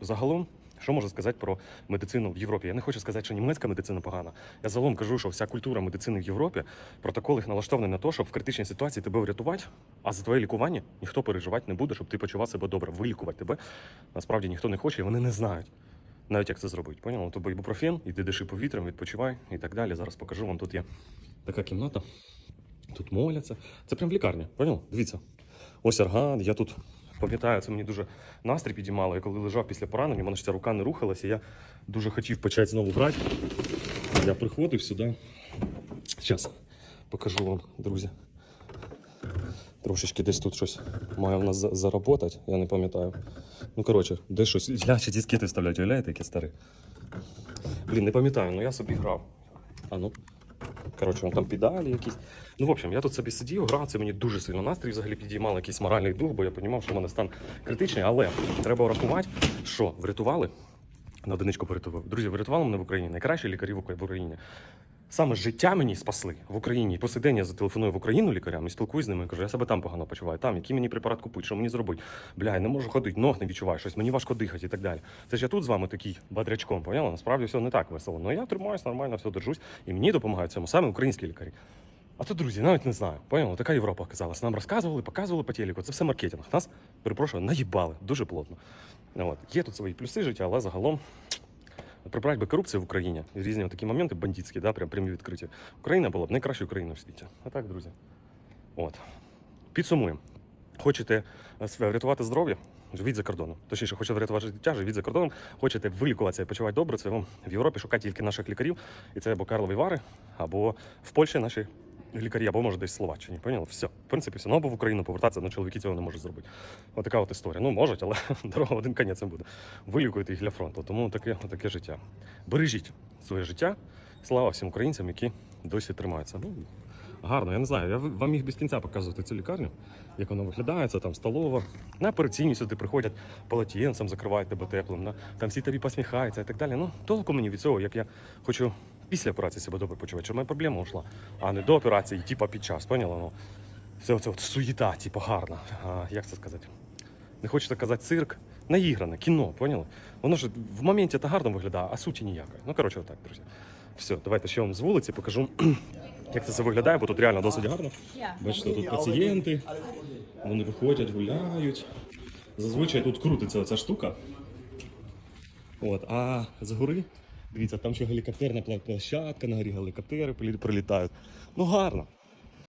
Загалом, що можу сказати про медицину в Європі? Я не хочу сказати, що німецька медицина погана. Я загалом кажу, що вся культура медицини в Європі, протокол їх налаштований на те, щоб в критичній ситуації тебе врятувати, а за твоє лікування ніхто переживати не буде, щоб ти почував себе добре. Вилікувати тебе насправді ніхто не хоче, і вони не знають. Навіть як це зробити, поняли? Тобто ібупрофен, іди диши повітрям, відпочивай і так далі. Зараз покажу вам. Тут є така кімната. Тут моляться. Це прям в лікарні, поняв? Дивіться. Ось орган, я тут пам'ятаю, це мені дуже настрій підіймало. Я коли лежав після поранення, в мене ж ця рука не рухалася, я дуже хотів почати знову грати. Я приходив сюди. Зараз покажу вам, друзі. Трошечки десь тут щось має в нас за- заработати, я не пам'ятаю. Ну, коротше, десь щось. Я ще дискети вставляють, уявляєте, які старі. Блін, не пам'ятаю, ну я собі грав. А ну. Коротше, вон там педалі якісь. Ну, в общем, я тут собі сидів, грав, це мені дуже сильно настрій взагалі підіймало якийсь моральний дух, бо я розумів, що в мене стан критичний, але треба врахувати, що врятували. На одиничку порятував. Друзі, врятували мене в Україні. Найкращі лікарі в Україні. Саме життя мені спасли в Україні. І по я зателефоную в Україну лікарям і спілкуюсь з ними. Кажу, я себе там погано почуваю. Там, який мені препарат купити, що мені зробити? Бля, я не можу ходити, ног не відчуваю, щось мені важко дихати і так далі. Це ж я тут з вами такий бодрячком, поняла? Насправді все не так весело. Ну я тримаюсь нормально, все держусь, і мені допомагають цьому саме українські лікарі. А то, друзі, навіть не знаю. Поняла? Така Європа оказалась. Нам розказували, показували по телеку. Це все маркетинг. Нас, перепрошую, наїбали дуже плотно. От. Є тут свої плюси життя, але загалом прибрати би корупцію в Україні, різні такі моменти бандитські, да, прям прямі відкриті. Україна була б найкращою країною в світі. А так, друзі. От. Підсумуємо. Хочете е, врятувати здоров'я? Живіть за кордоном. Точніше, хочете врятувати життя, живіть за кордоном. Хочете вилікуватися і почувати добре, це вам в Європі шукати тільки наших лікарів. І це або Карлові Вари, або в Польщі наші лікарі, або може десь Словаччині. Поняли? Все. В принципі, все. Ну в Україну повертатися, ну чоловіки цього не можуть зробити. От така от історія. Ну, можуть, але дорога один кінець не буде. Вилікуєте їх для фронту. Тому таке, таке життя. Бережіть своє життя. Слава всім українцям, які досі тримаються. Ну, гарно, я не знаю. Я вам міг без кінця показувати цю лікарню, як вона виглядає, це там столова. На операційні сюди приходять полотенцем, закривають тебе теплим. Да? Там всі тобі посміхаються і так далі. Ну, толку мені від цього, як я хочу після операції себе добре почувати, щоб моя проблема ушла, а не до операції, типа під час. Поняла? Ну, все це от суєта, типу, гарна. А, як це сказати? Не хочеться казати цирк, наігране, кіно, поняли? Воно ж в моменті це гарно виглядає, а суті ніякої. Ну, коротше, отак, друзі. Все, давайте ще вам з вулиці покажу, як це все виглядає, бо тут реально досить гарно. Бачите, тут пацієнти, вони виходять, гуляють. Зазвичай тут крутиться оця штука. От, а згори, дивіться, там ще гелікоптерна площадка, на горі гелікоптери прилі- прилітають. Ну гарно.